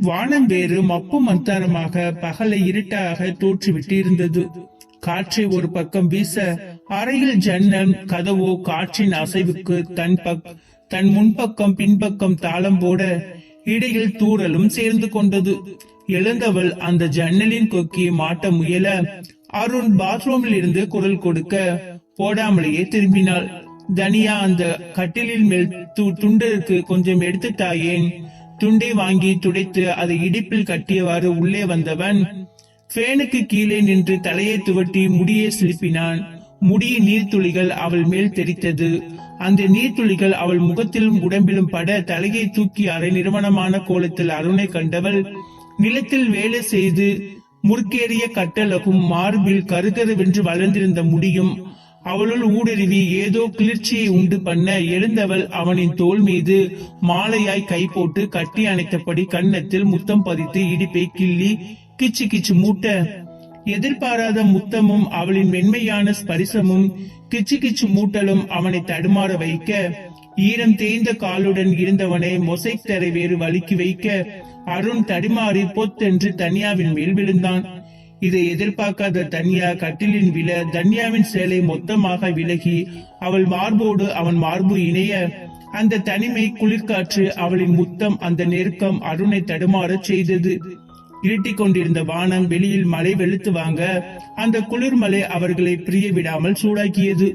வானம் வேறு மப்பு மந்தாரமாக பகலை இருட்டாக தோற்றுவிட்டு இருந்தது காற்றை ஒரு பக்கம் வீச அறையில் ஜன்னல் கதவோ காற்றின் அசைவுக்கு தன் பக் தன் முன்பக்கம் பின்பக்கம் தாளம் போட இடையில் தூறலும் சேர்ந்து கொண்டது. எழுந்தவள் அந்த ஜன்னலின் கொக்கி மாட்ட முயல அருண் பாத்ரூமில் இருந்து குரல் கொடுக்க போடாமலேயே திரும்பினாள். தனியா அந்த கட்டிலின் மேல் து- கொஞ்சம் எடுத்து தாயேன் துண்டை வாங்கி துடைத்து அதை இடுப்பில் கட்டியவாறு உள்ளே வந்தவன் ஃபேனுக்கு கீழே நின்று தலையை துவட்டி முடியை சிலுப்பினான். முடிய நீர்த்துளிகள் அவள் மேல் தெரித்தது அந்த நீர்த்துளிகள் அவள் முகத்திலும் உடம்பிலும் பட தலையை தூக்கி அரை நிறுவனமான கோலத்தில் அருணை கண்டவள் நிலத்தில் வேலை செய்து முறுக்கேறிய கட்டழகும் மார்பில் கருகருவென்று வளர்ந்திருந்த முடியும். அவளுள் ஊடுருவி ஏதோ கிளர்ச்சியை உண்டு பண்ண எழுந்தவள் அவனின் தோள் மீது மாலையாய் கை போட்டு கட்டி அணைத்தபடி கன்னத்தில் முத்தம் பதித்து இடிப்பை கிள்ளி கிச்சு கிச்சு மூட்ட. எதிர்பாராத முத்தமும் அவளின் மென்மையான ஸ்பரிசமும் கிச்சு கிச்சு மூட்டலும் அவனை தடுமாற வைக்க ஈரம் தேய்ந்த காலுடன் இருந்தவனை மொசைக் தரை வேறு வலுக்கி வைக்க அருண் தடுமாறி பொத்தென்று தனியாவின் மேல் விழுந்தான். இதை எதிர்பார்க்காத தன்யா கட்டிலின் விழ தன்யாவின் சேலை மொத்தமாக விலகி அவள் மார்போடு அவன் மார்பு இணைய அந்த தனிமை குளிர்காற்று அவளின் முத்தம் அந்த நெருக்கம் அருணை தடுமாறச் செய்தது. இருட்டிக் கொண்டிருந்த வானம் வெளியில் மழை வெளுத்து வாங்க அந்த குளிர்மலை அவர்களை பிரிய விடாமல் சூடாக்கியது.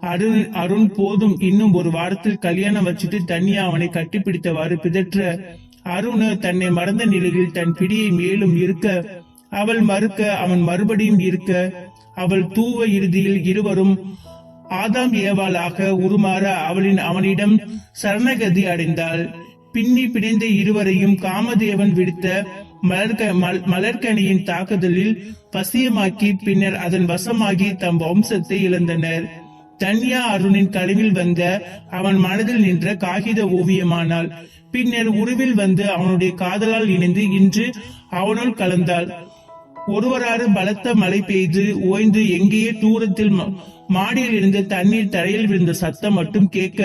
அருண் அருண் போதும் இன்னும் ஒரு வாரத்தில் கல்யாணம் வச்சுட்டு தனியா அவனை கட்டிப்பிடித்தவாறு பிதற்ற அருண் தன்னை மறந்த நிலையில் தன் பிடியை மேலும் இருக்க அவள் மறுக்க அவன் மறுபடியும் இருக்க அவள் தூவ இறுதியில் இருவரும் ஆதாம் ஏவாளாக உருமாற அவளின் அவனிடம் சரணகதி அடைந்தாள். பின்னி பிணைந்த இருவரையும் காமதேவன் விடுத்த மலர்க மலர்கனியின் தாக்குதலில் பசியமாக்கி பின்னர் அதன் வசமாகி தம் வம்சத்தை இழந்தனர். தன்யா அருணின் கழிவில் வந்த அவன் மனதில் நின்ற காகித ஓவியமானாள். பின்னர் உருவில் வந்து அவனுடைய காதலால் இணைந்து இன்று அவனுள் கலந்தாள். ஒருவராறு பலத்த மழை பெய்து ஓய்ந்து எங்கேயே தூரத்தில் மாடியில் இருந்த தண்ணீர் தரையில் விழுந்த சத்தம் மட்டும் கேட்க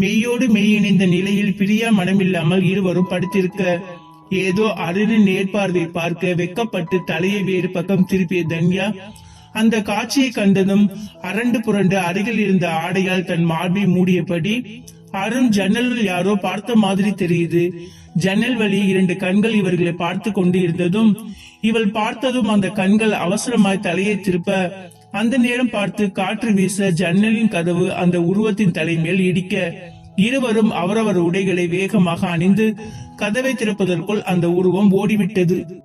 மெய்யோடு மெய் இணைந்த நிலையில் பிரியா மனமில்லாமல் இருவரும் படுத்திருக்க ஏதோ அருணின் நேர்பார்வை பார்க்க வெக்கப்பட்டு தலையை வேறு பக்கம் திருப்பிய தன்யா அந்த காட்சியை கண்டதும் அரண்டு புரண்டு அருகில் இருந்த ஆடையால் தன் மார்பை மூடியபடி அருண் ஜன்னலில் யாரோ பார்த்த மாதிரி தெரியுது. ஜன்னல் வழி இரண்டு கண்கள் இவர்களை பார்த்து கொண்டு இருந்ததும் இவள் பார்த்ததும் அந்த கண்கள் அவசரமாய் தலையை திருப்ப அந்த நேரம் பார்த்து காற்று வீச ஜன்னலின் கதவு அந்த உருவத்தின் தலைமேல் இடிக்க இருவரும் அவரவர் உடைகளை வேகமாக அணிந்து கதவை திறப்பதற்குள் அந்த உருவம் ஓடிவிட்டது.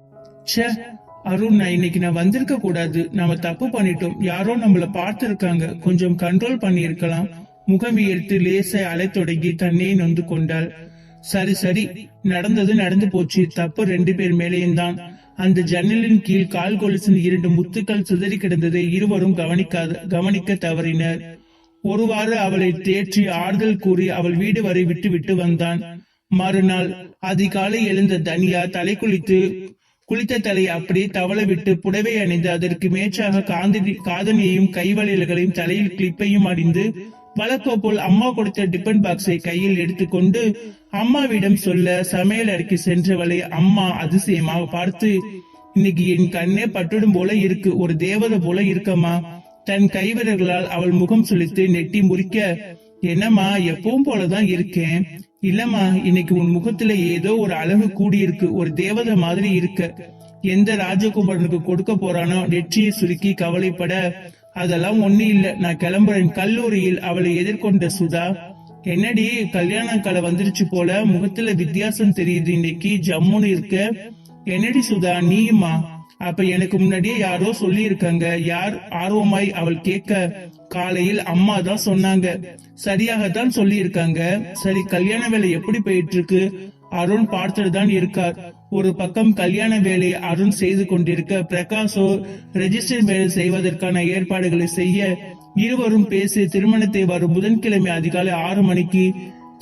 அருண் நான் இன்னைக்கு நான் வந்திருக்க கூடாது. நாம தப்பு பண்ணிட்டோம். யாரோ நம்மள பார்த்திருக்காங்க. கொஞ்சம் கண்ட்ரோல் பண்ணி இருக்கலாம் முகம் எடுத்து லேசை அலை தொடங்கி தன்னையே நொந்து கொண்டாள். சரி சரி. நடந்தது நடந்து போச்சு. தப்பு ரெண்டு பேர் மேலேயும் தான். அந்த ஜன்னலின் கீழ் கால் கொலுசின் இரண்டு முத்துக்கள் சிதறி கிடந்ததை இருவரும் கவனிக்காத கவனிக்க தவறினர். ஒருவாறு அவளை தேற்றி ஆறுதல் கூறி அவள் வீடு வரை விட்டு விட்டு வந்தான். மறுநாள் அதிகாலை எழுந்த தனியா தலை குளித்து குளித்த தலை அப்படியே தவள விட்டு புடவை அணிந்து அதற்கு மேற்றாக காந்தி காதணியையும் கைவளையல்களையும் தலையில் கிளிப்பையும் அணிந்து வழக்கோ போல் அம்மா கொடுத்த டிபன் பாக்ஸை கையில் எடுத்துக்கொண்டு அம்மாவிடம் சொல்ல சமையல் அறைக்கு சென்றவளை அம்மா அதிசயமாக பார்த்து இன்னைக்கு என் கண்ணே பட்டுடும் போல இருக்கு ஒரு தேவதை போல இருக்கம்மா. தன் கைவிரல்களால் அவள் முகம் சுழித்து நெட்டி முறிக்க என்னம்மா எப்பவும் போலதான் இருக்கேன். இல்லம்மா இன்னைக்கு உன் முகத்துல ஏதோ ஒரு அழகு கூடி இருக்கு ஒரு தேவதை மாதிரி இருக்க. எந்த ராஜகுமாரனுக்கு கொடுக்க போறானோ நெற்றியை சுருக்கி கவலைப்பட அதெல்லாம் ஒண்ணு இல்ல நான் கிளம்புறேன். கல்லூரியில் அவளை எதிர்கொண்ட சுதா என்னடி கல்யாண கலை வந்துருச்சு போல முகத்துல வித்தியாசம் தெரியுது இன்னைக்கு ஜம்முன்னு இருக்க. என்னடி சுதா நீயுமா? அப்ப எனக்கு முன்னாடியே யாரோ சொல்லி இருக்காங்க யார் ஆர்வமாய் அவள் கேட்க காலையில் அம்மா தான் சொன்னாங்க. சரியாகத்தான் சொல்லி இருக்காங்க சரி கல்யாண வேலை எப்படி போயிட்டு இருக்கு அருண் பார்த்துட்டு தான் இருக்கார். ஒரு பக்கம் கல்யாண வேலை அருண் செய்து கொண்டிருக்க பிரகாஷோ ரெஜிஸ்டர் வேலை செய்வதற்கான ஏற்பாடுகளை செய்ய இருவரும் பேசி திருமணத்தை வரும் புதன்கிழமை அதிகாலை ஆறு மணிக்கு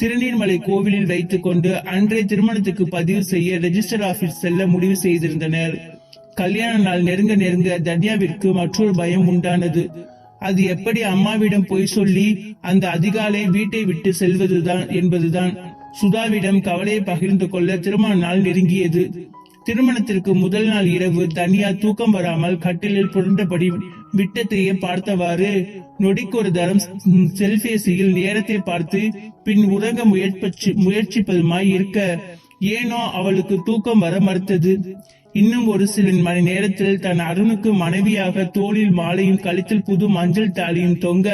திருநீர்மலை கோவிலில் வைத்துக் கொண்டு அன்றைய திருமணத்துக்கு பதிவு செய்ய ரெஜிஸ்டர் ஆபீஸ் செல்ல முடிவு செய்திருந்தனர். கல்யாண நாள் நெருங்க நெருங்க தன்யாவிற்கு மற்றொரு பயம் உண்டானது. அது எப்படி அம்மாவிடம் பொய் சொல்லி அந்த அதிகாலை வீட்டை விட்டு செல்வதுதான் என்பதுதான். சுதாவிடம் கவலையை பகிர்ந்து கொள்ள திருமண நாள் நெருங்கியது. திருமணத்திற்கு முதல் நாள் இரவு தனியா தூக்கம் வராமல் கட்டிலில் புரண்டபடி விட்டத்தையே பார்த்தவாறு நொடிக்கொரு தரம் செல்பேசியில் நேரத்தை பார்த்து பின் உறங்க முயற்சி முயற்சிப்பதுமாய் இருக்க ஏனோ அவளுக்கு தூக்கம் வர மறுத்தது. இன்னும் ஒரு சில மணி நேரத்தில் தன் அருணுக்கு மனைவியாக தோளில் மாலையும் கழுத்தில் புது மஞ்சள் தாலியும் தொங்க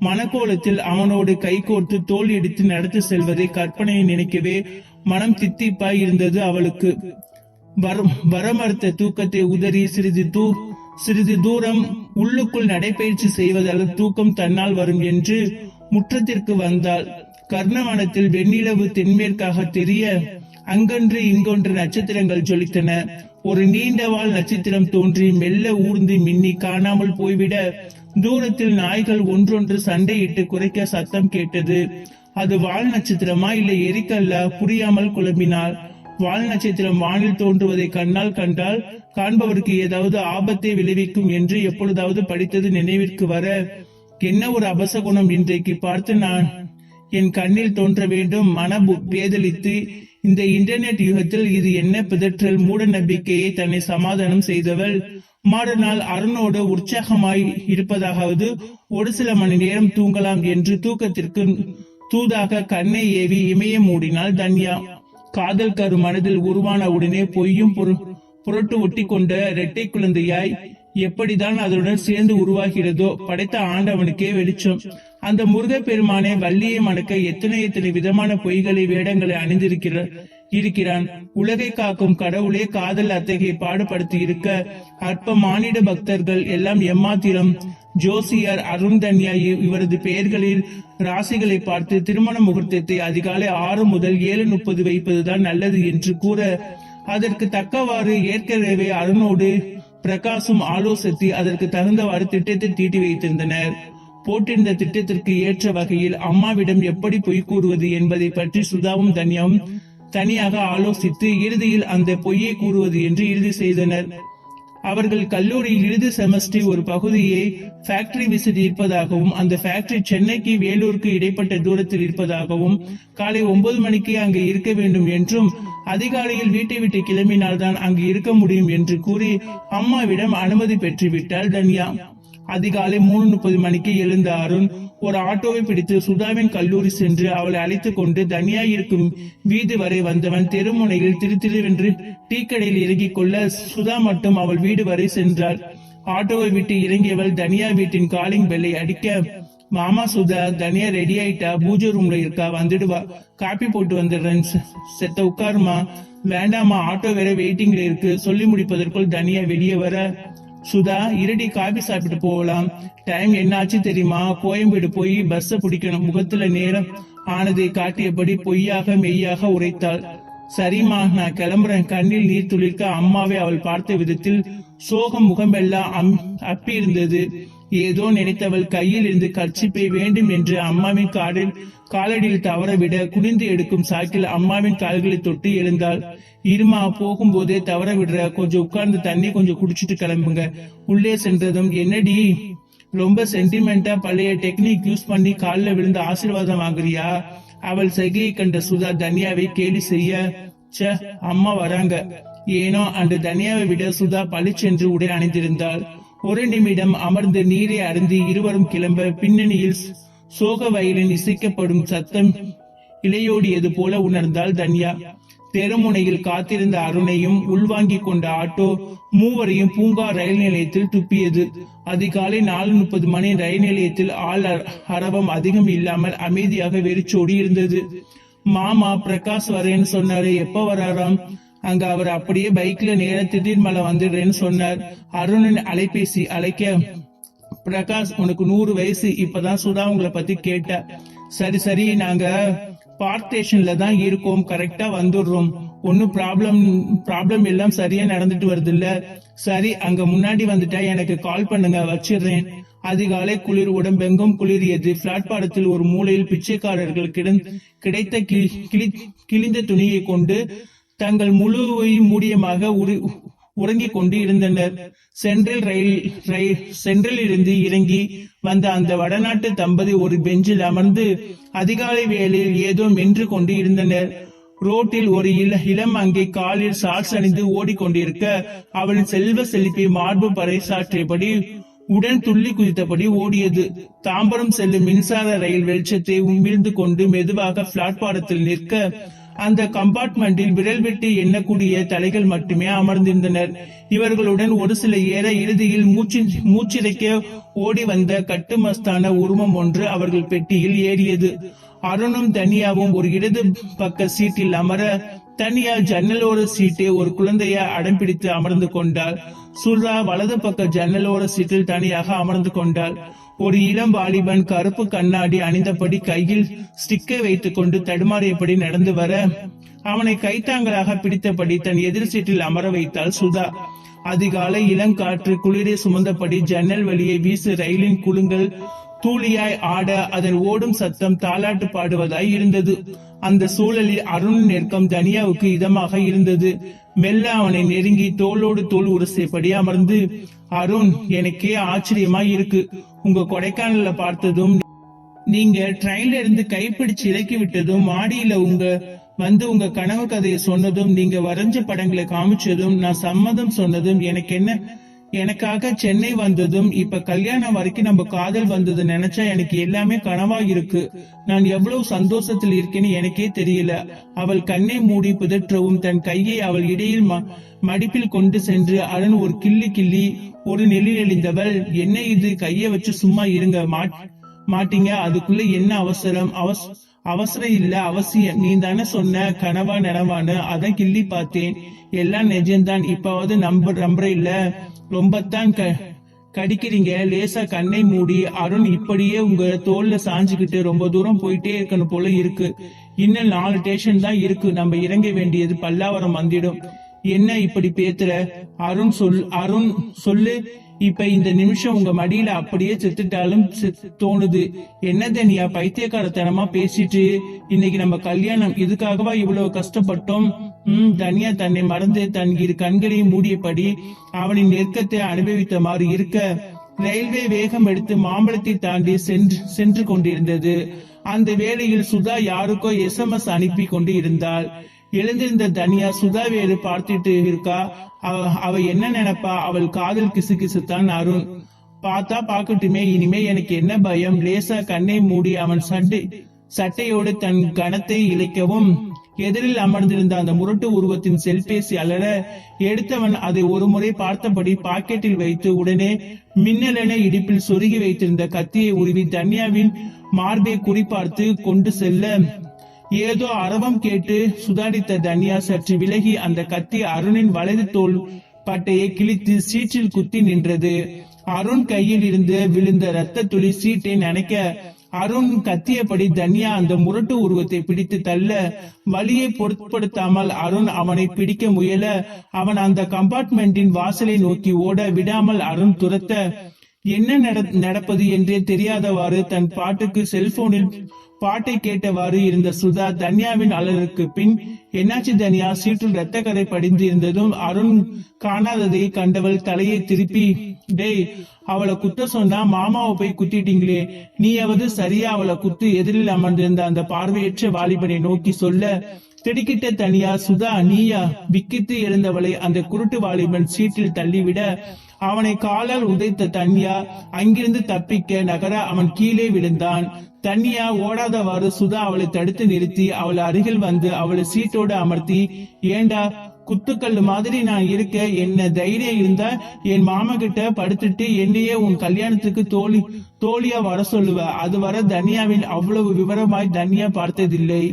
மனக்கோலத்தில் அவனோடு கைகோர்த்து தோல் எடுத்து நடத்தி செல்வதை கற்பனையை நினைக்கவே மனம் தித்திப்பாய் இருந்தது அவளுக்கு. வரமறுத்த தூக்கத்தை உதறி சிறிது தூ சிறிது தூரம் உள்ளுக்குள் நடைபயிற்சி செய்வதால் தூக்கம் தன்னால் வரும் என்று முற்றத்திற்கு வந்தாள். கர்ணவனத்தில் வெண்ணிலவு தென்மேற்காக தெரிய அங்கொன்று இங்கொன்று நட்சத்திரங்கள் ஜொலித்தன. ஒரு நீண்ட வால் நட்சத்திரம் தோன்றி மெல்ல ஊர்ந்து மின்னி காணாமல் போய்விட தூரத்தில் நாய்கள் ஒன்றொன்று சண்டையிட்டு குறைக்க சத்தம் கேட்டது. அது வால் நட்சத்திரமா இல்லை எரிக்கல்ல? புரியாமல் குழம்பினாள். வால் நட்சத்திரம் வானில் தோன்றுவதை கண்ணால் கண்டால் காண்பவருக்கு ஏதாவது ஆபத்தை விளைவிக்கும் என்று எப்பொழுதாவது படித்தது நினைவிற்கு வர என்ன ஒரு அபசகுணம் இன்றைக்கு பார்த்து நான்? என் கண்ணில் தோன்ற வேண்டும் மன பேதலித்து இந்த இன்டர்நெட் யுகத்தில் இது என்ன பிதற்றல் மூட நம்பிக்கையை தன்னை சமாதானம் செய்தவள். மறுநாள் அருணோடு உற்சாகமாய் இருப்பதாகவது ஒரு சில மணி நேரம் தூங்கலாம் என்று தூக்கத்திற்கு தூதாக கண்ணை ஏவி இமயம் மூடினாள் தன்யா காதல் கரு மனதில் உருவான உடனே பொய்யும் புரட்டு ஒட்டி கொண்ட இரட்டை குழந்தையாய் எப்படிதான் அதனுடன் சேர்ந்து உருவாகிறதோ படைத்த ஆண்டவனுக்கே வெளிச்சம். அந்த முருகப்பெருமானை வள்ளியை மணக்க எத்தனை எத்தனை விதமான பொய்களை வேடங்களை அணிந்திருக்கிறார். இருக்கிறான். உலகை காக்கும் கடவுளே காதல் அத்தகைய பாடுபடுத்தி இருக்க அற்ப மானிட பக்தர்கள் எல்லாம் எம்மாத்திரம். ஜோசியர் அருண்தன்யா இவரது பெயர்களில் ராசிகளை பார்த்து திருமண முகூர்த்தத்தை அதிகாலை ஆறு முதல் ஏழு முப்பது வைப்பதுதான் நல்லது என்று கூற அதற்கு தக்கவாறு ஏற்கனவே அருணோடு பிரகாசும் ஆலோசித்து அதற்கு தகுந்தவாறு திட்டத்தை தீட்டி வைத்திருந்தனர். போட்டிருந்த திட்டத்திற்கு ஏற்ற வகையில் அம்மாவிடம் எப்படி பொய் கூறுவது என்பதை பற்றி சுதாவும் தன்யாவும் தனியாக ஆலோசித்து இறுதியில் அந்த பொய்யை கூறுவது என்று இறுதி செய்தனர். அவர்கள் கல்லூரி இறுதி செமஸ்டர் ஒரு பகுதியை ஃபேக்டரி விசிட் இருப்பதாகவும் அந்த ஃபேக்டரி சென்னைக்கு வேலூருக்கு இடைப்பட்ட தூரத்தில் இருப்பதாகவும் காலை ஒன்பது மணிக்கு அங்கு இருக்க வேண்டும் என்றும் அதிகாலையில் வீட்டை விட்டு கிளம்பினால்தான் அங்கு இருக்க முடியும் என்று கூறி அம்மாவிடம் அனுமதி பெற்றுவிட்டார் தன்யா. அதிகாலை மூணு முப்பது மணிக்கு எழுந்த அருண் ஒரு ஆட்டோவை பிடித்து சுதாவின் கல்லூரி சென்று அவளை அழைத்துக் கொண்டு தனியா இருக்கும் வீடு வரை வந்தவன் தெருமுனையில் திரு திருவென்று டீ கடையில் இறங்கிக் கொள்ள சுதா மட்டும் அவள் வீடு வரை சென்றாள். ஆட்டோவை விட்டு இறங்கியவள் தனியா வீட்டின் காலிங் பெல்லை அடிக்க மாமா சுதா தனியா ரெடி ஆயிட்டா? பூஜை ரூம்ல இருக்கா? வந்துடுவா. காப்பி போட்டு வந்துடுறேன். செ- செத்த உட்காருமா? வேண்டாமா ஆட்டோ வேற வெயிட்டிங்ல இருக்கு. சொல்லி முடிப்பதற்குள் தனியா வெளியே வர சுதா இரடி காபி சாப்பிட்டு போகலாம். டைம் என்னாச்சு தெரியுமா? கோயம்பேடு போய் பஸ் பிடிக்கணும். முகத்துல நேரம் ஆனதை காட்டியபடி பொய்யாக மெய்யாக உரைத்தாள். சரிம்மா நான் கிளம்புறேன். கண்ணில் நீர் துளிர்க்க அம்மாவை அவள் பார்த்த விதத்தில் சோகம் முகமெல்லாம் அம்- அப்பி இருந்தது ஏதோ நினைத்தவள் கையில் இருந்து கர்ச்சிப்பை வேண்டும் என்று அம்மாவின் காடில் காலடியில் தவறவிட குனிந்து எடுக்கும் சாக்கில் அம்மாவின் கால்களை தொட்டு எழுந்தாள். இருமா போகும்போதே தவற விடுற கொஞ்சம் உட்கார்ந்து தண்ணி கொஞ்சம் குடிச்சிட்டு கிளம்புங்க. உள்ளே சென்றதும் என்னடி ரொம்ப சென்டிமெண்டா பழைய டெக்னிக் யூஸ் பண்ணி காலில் விழுந்து ஆசீர்வாதம் வாங்குறியா? அவள் செய்கையை கண்ட சுதா தனியாவை கேலி செய்ய ச அம்மா வராங்க. ஏனோ அந்த தனியாவை விட சுதா பளிச்சென்று உடை அணிந்திருந்தாள். ஒரு நிமிடம் அமர்ந்து நீரை அருந்தி இருவரும் கிளம்ப பின்னணியில் சோக வயலின் இசைக்கப்படும் சத்தம் இளையோடியது போல உணர்ந்தாள் தன்யா. தெருமுனையில் காத்திருந்த அருணையும் உள்வாங்கி கொண்ட ஆட்டோ மூவரையும் பூங்கா ரயில் நிலையத்தில் துப்பியது. அதிகாலை நாலு முப்பது மணி ரயில் நிலையத்தில் ஆள் அரவம் அதிகம் இல்லாமல் அமைதியாக வெறிச்சோடி இருந்தது. மாமா பிரகாஷ் வரேன்னு சொன்னாரு. எப்ப வராராம்? அங்க அவர் அப்படியே பைக்ல நேர திடீர் மலை வந்துடுறேன்னு சொன்னார். அருணின் அலைபேசி அழைக்க பிரகாஷ் உனக்கு நூறு வயசு இப்பதான் சுதா உங்களை பத்தி கேட்ட. சரி சரி நாங்க பார்க் ஸ்டேஷன்ல தான் இருக்கோம். கரெக்டா வந்துடுறோம். ஒன்னும் ப்ராப்ளம் ப்ராப்ளம் எல்லாம் சரியா நடந்துட்டு வருது இல்ல சரி அங்க முன்னாடி வந்துட்டா எனக்கு கால் பண்ணுங்க வச்சிடுறேன். அதிகாலை குளிர் உடம்பெங்கும் குளிரியது. பிளாட்பாரத்தில் ஒரு மூலையில் பிச்சைக்காரர்கள் கிடந்- கிடைத்த கிழிந்த துணியை கொண்டு தங்கள் முழுவை மூடியமாக உரு உறங்கிக் கொண்டு இருந்தனர் சென்ட்ரல் ரயில் ரயில் சென்ட்ரலில் இருந்து இறங்கி வந்த அந்த வடநாட்டு தம்பதி ஒரு பெஞ்சில் அமர்ந்து அதிகாலை வேளையில் ஏதோ மென்று கொண்டு இருந்தனர் ரோட்டில் ஒரு இள இளம் அங்கே காலில் சாட்ஸ் அணிந்து ஓடிக்கொண்டிருக்க அவளின் செல்வ செழிப்பை மார்பு பறைசாற்றியபடி உடன் துள்ளி குதித்தபடி ஓடியது. தாம்பரம் செல்லும் மின்சார ரயில் வெளிச்சத்தை உமிழ்ந்து கொண்டு மெதுவாக பிளாட்பாரத்தில் நிற்க அந்த கம்பார்ட்மெண்டில் விரல் விட்டு எண்ணக்கூடிய தலைகள் மட்டுமே அமர்ந்திருந்தனர். இவர்களுடன் ஒரு சில ஏற இறுதியில் மூச்சு மூச்சிறைக்க ஓடி வந்த கட்டுமஸ்தான உருவம் ஒன்று அவர்கள் பெட்டியில் ஏறியது. அருணும் தனியாவும் ஒரு இடது பக்க சீட்டில் அமர தனியா ஜன்னலோர சீட்டை ஒரு குழந்தைய அடம்பிடித்து அமர்ந்து கொண்டாள். சுர்ரா வலது பக்க ஜன்னலோர சீட்டில் தனியாக அமர்ந்து கொண்டாள். ஒரு இளம் வாலிபன் கருப்பு கண்ணாடி அணிந்தபடி கையில் ஸ்டிக்கை வைத்துக் கொண்டு தடுமாறியபடி நடந்து வர அவனை கைத்தாங்களாக பிடித்தபடி தன் எதிர் சீட்டில் அமர வைத்தாள் சுதா. அதிகாலை இளங்காற்று குளிரை சுமந்தபடி ஜன்னல் வழியை வீசு ரயிலின் குழுங்கள் தூளியாய் ஆட அதன் ஓடும் சத்தம் தாலாட்டு பாடுவதாய் இருந்தது. அந்த சூழலில் அருண் நெருக்கம் தனியாவுக்கு இதமாக இருந்தது. மெல்ல அவனை நெருங்கி தோளோடு தோல் உரசியபடி அமர்ந்து அருண் எனக்கே ஆச்சரியமா இருக்கு. உங்க கொடைக்கானல்ல பார்த்ததும் நீங்க ட்ரெயின்ல இருந்து கைப்பிடிச்சு இறக்கி விட்டதும் மாடியில உங்க வந்து உங்க கனவு கதையை சொன்னதும் நீங்க வரைஞ்ச படங்களை காமிச்சதும் நான் சம்மதம் சொன்னதும் எனக்கு என்ன எனக்காக சென்னை வந்ததும் இப்ப கல்யாணம் வரைக்கும் நம்ம காதல் வந்தது நினைச்சா எனக்கு எல்லாமே கனவா இருக்கு. நான் எவ்வளவு சந்தோஷத்தில் இருக்கேன்னு எனக்கே தெரியல. அவள் கண்ணை மூடி பிதற்றவும் தன் கையை அவள் இடையில் ம- மடிப்பில் கொண்டு சென்று அருண் ஒரு கிள்ளி கிள்ளி ஒரு நெளி என்ன இது? கைய வச்சு சும்மா இருங்க. மாட்டீங்க. அதுக்குள்ள என்ன அவசரம்? அவஸ் அவசரம் இல்ல. அவசியம். நீ தானே சொன்ன கனவா நனவான்னு. அதான் கிள்ளி பார்த்தேன். எல்லாம் நிஜம்தான். இப்பாவது நம்ப நம்புற இல்ல. ரொம்பத்தான் க கடிக்கிறீங்க. லேசா கண்ணை மூடி அருண் இப்படியே உங்க தோல்ல சாஞ்சுக்கிட்டு ரொம்ப தூரம் போயிட்டே இருக்கணும் போல இருக்கு. இன்னும் நாலு ஸ்டேஷன் தான் இருக்கு. நம்ம இறங்க வேண்டியது பல்லாவரம் வந்திடும் என்ன இப்படி பேத்துற? அருண் சொல் அருண் சொல்லு. இப்ப இந்த நிமிஷம் உங்க மடியில அப்படியே செத்துட்டாலும் தோணுது. என்ன தனியா பைத்தியக்காரத்தனமா பேசிட்டு? இன்னைக்கு நம்ம கல்யாணம் இதுக்காகவா இவ்வளவு கஷ்டப்பட்டோம்? உம் தனியா தன்னை மறந்து தன் இரு கண்களையும் மூடியபடி அவனின் நெருக்கத்தை அனுபவித்தமாறு இருக்க ரயில்வே வேகம் எடுத்து மாம்பழத்தை தாண்டி சென்று சென்று கொண்டிருந்தது. அந்த வேளையில் சுதா யாருக்கோ எஸ்எம்எஸ் அனுப்பி கொண்டு இருந்தாள். எழுந்திருந்த தனியா சுதா வேறு பார்த்துட்டு இருக்கா? அவ அவ என்ன நினைப்பா? அவள் காதல் கிசு கிசுத்தான் அருண். பார்த்தா பாக்கட்டுமே இனிமே எனக்கு என்ன பயம்? லேசா கண்ணை மூடி அவன் சட்டை சட்டையோடு தன் கணத்தை இழைக்கவும் எதிரில் அமர்ந்திருந்த அந்த முரட்டு உருவத்தின் செல்பேசி அலற எடுத்தவன் அதை ஒரு முறை பார்த்தபடி பாக்கெட்டில் வைத்து உடனே மின்னலென இடிப்பில் சொருகி வைத்திருந்த கத்தியை உருவி தன்யாவின் மார்பை குறிப்பார்த்து கொண்டு செல்ல ஏதோ அரவம் கேட்டு சுதாரித்த தன்யா சற்று விலகி அந்த கத்தி அருணின் வலது தோல் பட்டையை கிழித்து சீற்றில் குத்தி நின்றது. அருண் கையில் இருந்து விழுந்த ரத்த துளி சீட்டை நினைக்க அருண் கத்தியபடி தன்யா அந்த முரட்டு உருவத்தை பிடித்து தள்ள வழியை பொருட்படுத்தாமல் அருண் அவனை பிடிக்க முயல அவன் அந்த கம்பார்ட்மெண்டின் வாசலை நோக்கி ஓட விடாமல் அருண் துரத்த என்ன நடப்பது? என்றே தெரியாதவாறு தன் பாட்டுக்கு செல்போனில் பாட்டை கேட்டவாறு இருந்த சுதா தன்யாவின் அலருக்கு பின் என்னாச்சு தன்யா? சீற்றில் ரத்த கரை படிந்து இருந்ததும் அருண் காணாததை கண்டவள் தலையை திருப்பி டேய் அவளை குத்த சொன்னா மாமாவை போய் குத்திட்டீங்களே. நீயாவது சரியா அவளை குத்து எதிரில் அமர்ந்திருந்த அந்த பார்வையற்ற வாலிபனை நோக்கி சொல்ல திடுக்கிட்ட தனியா சுதா நீயா? விக்கித்து எழுந்தவளை அந்த குருட்டு வாலிபன் சீட்டில் தள்ளிவிட அவனை காலால் உதைத்த தன்யா அங்கிருந்து தப்பிக்க நகர அவன் கீழே விழுந்தான். தன்யா ஓடாதவாறு சுதா அவளை தடுத்து நிறுத்தி அவள் அருகில் வந்து அவளை சீட்டோடு அமர்த்தி ஏண்டா குத்துக்கல் மாதிரி நான் இருக்க என்ன தைரியம் இருந்தா என் மாமா கிட்ட படுத்துட்டு என்னையே உன் கல்யாணத்துக்கு தோழி தோழியா வர சொல்லுவ. அது வர தனியாவின் அவ்வளவு விவரமாய் தனியா பார்த்ததில்லை.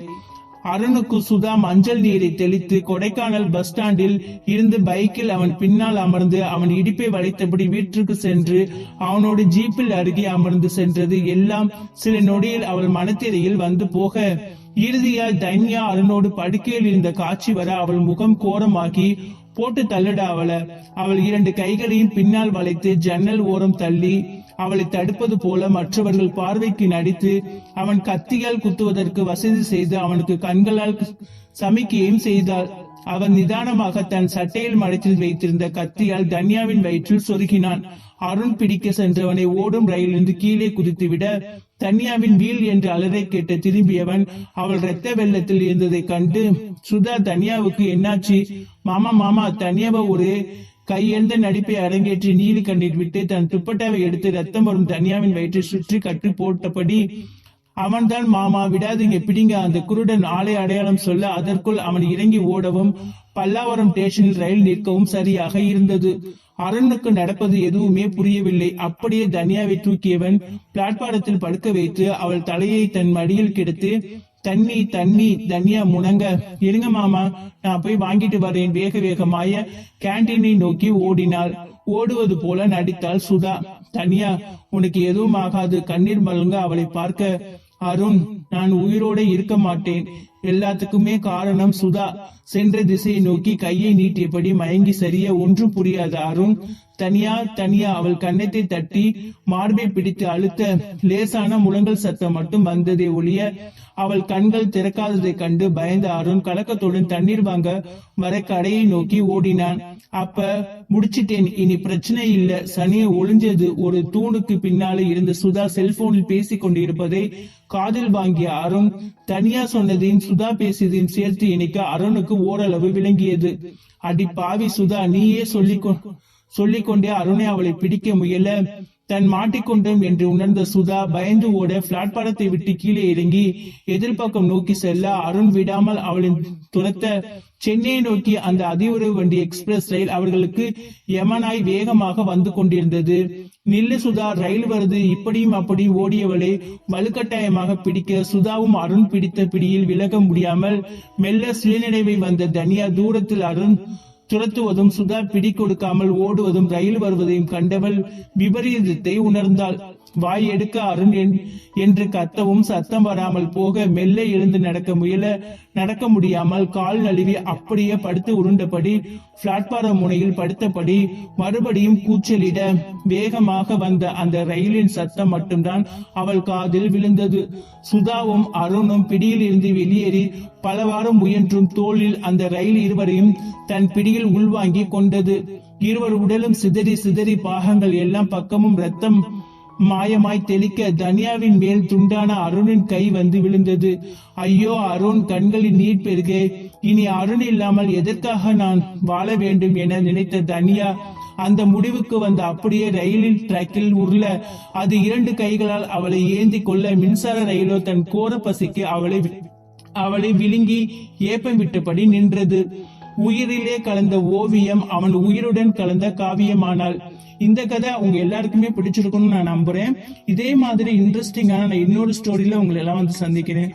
அருணுக்கு சுதா மஞ்சள் நீரை தெளித்து கொடைக்கானல் பஸ் ஸ்டாண்டில் இருந்து பைக்கில் அவன் பின்னால் அமர்ந்து அவன் இடிப்பை வளைத்தபடி வீட்டிற்கு சென்று அவனோடு ஜீப்பில் அருகே அமர்ந்து சென்றது. எல்லாம் சில நொடியில் அவள் மனத்திரையில் வந்து போக. இறுதியால் தன்யா அருணோடு படுக்கையில் இருந்த காட்சி வர அவள் முகம் கோரமாகி போட்டு தள்ளுடா அவள. அவள் இரண்டு கைகளையும் பின்னால் வளைத்து ஜன்னல் ஓரம் தள்ளி அவளை தடுப்பது போல மற்றவர்கள் பார்வைக்கு நடித்து அவன் கத்தியால் குத்துவதற்கு வசதி செய்து அவனுக்கு கண்களால் சமிக்கையும் செய்தாள். அவன் நிதானமாக தன் சட்டையில் மடத்தில் வைத்திருந்த கத்தியால் தன்யாவின் வயிற்றில் சொருகினான். அருண் பிடிக்க சென்றவனை ஓடும் ரயிலிருந்து கீழே குதித்துவிட தன்யாவின் வீல் என்று அலறை கேட்டு திரும்பியவன் அவள் இரத்த வெள்ளத்தில் இருந்ததை கண்டு சுதா தன்யாவுக்கு என்னாச்சு? மாமா மாமா தன்யாவை ஒரு கையெழுந்த நடிப்பை அரங்கேற்றி நீலி கண்ணீர் விட்டு தன் துப்பட்டாவை எடுத்து ரத்தம் வரும் தனியாவின் வயிற்றை சுற்றி கட்டி போட்டபடி அவன்தான் மாமா விடாதீங்க பிடிங்க. அந்த குருடன் ஆலை அடையாளம் சொல்ல அதற்குள் அவன் இறங்கி ஓடவும் பல்லாவரம் ஸ்டேஷனில் ரயில் நிற்கவும் சரியாக இருந்தது. அருணுக்கு நடப்பது எதுவுமே புரியவில்லை. அப்படியே தனியாவை தூக்கியவன் பிளாட்பாரத்தில் படுக்க வைத்து அவள் தலையை தன் மடியில் கிடத்து தண்ணி தண்ணி தனியா முடங்க. இருங்க மாமா நான் போய் வாங்கிட்டு வரேன். வேக வேகமாய கேண்டீனை நோக்கி ஓடினாள். ஓடுவது போல நடித்தாள் சுதா. தனியா உனக்கு எதுவும் ஆகாது. கண்ணீர் மல்க அவளை பார்க்க. அருண் நான் உயிரோட இருக்க மாட்டேன். எல்லாத்துக்குமே காரணம் சுதா. சென்ற திசையை நோக்கி கையை நீட்டியபடி மயங்கி சரிய ஒன்றும் புரியாத அருண். தனியா தனியா அவள் கன்னத்தை தட்டி மார்பை பிடித்து அழுத்த லேசான முழங்கல் சத்தம் மட்டும் வந்ததே ஒழிய அவள் கண்கள் திறக்காததை கண்டு பயந்த அருண் கலக்கத்துடன் தண்ணீர் வாங்க வர கடையை நோக்கி ஓடினான். அப்ப முடிச்சிட்டேன் இனி பிரச்சனை இல்ல. சனிய ஒளிஞ்சது. ஒரு தூணுக்கு பின்னாலே இருந்த சுதா செல்போனில் பேசிக் கொண்டிருப்பதை காதில் வாங்கிய அருண் தனியா சொன்னதையும் சுதா பேசியதையும் சேர்த்து இணைக்க அருணுக்கு ஓரளவு விளங்கியது. அடி பாவி சுதா நீயே சொல்லிக்கொ சொல்லிக்கொண்டே அருணை அவளை பிடிக்க முயல. தன் மாட்டிக்கொண்டோம் என்று உணர்ந்த சுதா பயந்து ஓட பிளாட்பாரத்தை விட்டு கீழே இறங்கி எதிர்பக்கம் நோக்கி செல்ல அருண் விடாமல் அவளின் துரத்த சென்னையை நோக்கி அந்த அதிவிரைவு வண்டி எக்ஸ்பிரஸ் ரயில் அவர்களுக்கு யமனாய் வேகமாக வந்து கொண்டிருந்தது. நில்லு சுதா ரயில் வருது. இப்படியும் அப்படியும் ஓடியவளை வலுக்கட்டாயமாக பிடிக்க சுதாவும் அருண் பிடித்த பிடியில் விலக முடியாமல் மெல்ல சுயநினைவை வந்த தனியா தூரத்தில் அருண் துரத்துவதும் சுதா பிடி கொடுக்காமல் ஓடுவதும் ரயில் வருவதையும் கண்டவள் விபரீதத்தை உணர்ந்தாள். வாய் எடுக்க அருண் என்- என்று கத்தவும் சத்தம் வராமல் போக மெல்ல எழுந்து நடக்க முயல நடக்க முடியாமல் கால் நழுவி அப்படியே படுத்து உருண்டபடி பிளாட்பாரம் முனையில் படுத்தபடி மறுபடியும் கூச்சலிட வேகமாக வந்த அந்த ரயிலின் சத்தம் மட்டும்தான் அவள் காதில் விழுந்தது. சுதாவும் அருணும் பிடியில் இருந்து வெளியேறி பலவாறு முயன்றும் தோளில் அந்த ரயில் இருவரையும் தன் பிடியில் உள்வாங்கி கொண்டது. இருவர் உடலும் சிதறி சிதறி பாகங்கள் எல்லாம் பக்கமும் ரத்தம் மாயமாய் தெளிக்க தனியாவின் மேல் துண்டான அருணின் கை வந்து விழுந்தது. ஐயோ அருண் கண்களின் நீர் பெருக. இனி அருண் இல்லாமல் எதற்காக நான் வாழ வேண்டும் என நினைத்த தனியா அந்த முடிவுக்கு வந்த அப்படியே ரயிலில் ட்ராக்கில் உருள அது இரண்டு கைகளால் அவளை ஏந்தி கொள்ள மின்சார ரயிலோ தன் கோர பசிக்கு அவளை வி- அவளை விழுங்கி ஏப்பம் விட்டபடி நின்றது. உயிரிலே கலந்த ஓவியம் அவன் உயிருடன் கலந்த காவியமானாள். இந்த கதை உங்க எல்லாருக்குமே பிடிச்சிருக்கும்னு நான் நம்புறேன். இதே மாதிரி இன்ட்ரெஸ்டிங்கான நான் இன்னொரு ஸ்டோரியில உங்களை எல்லாம் வந்து சந்திக்கிறேன்.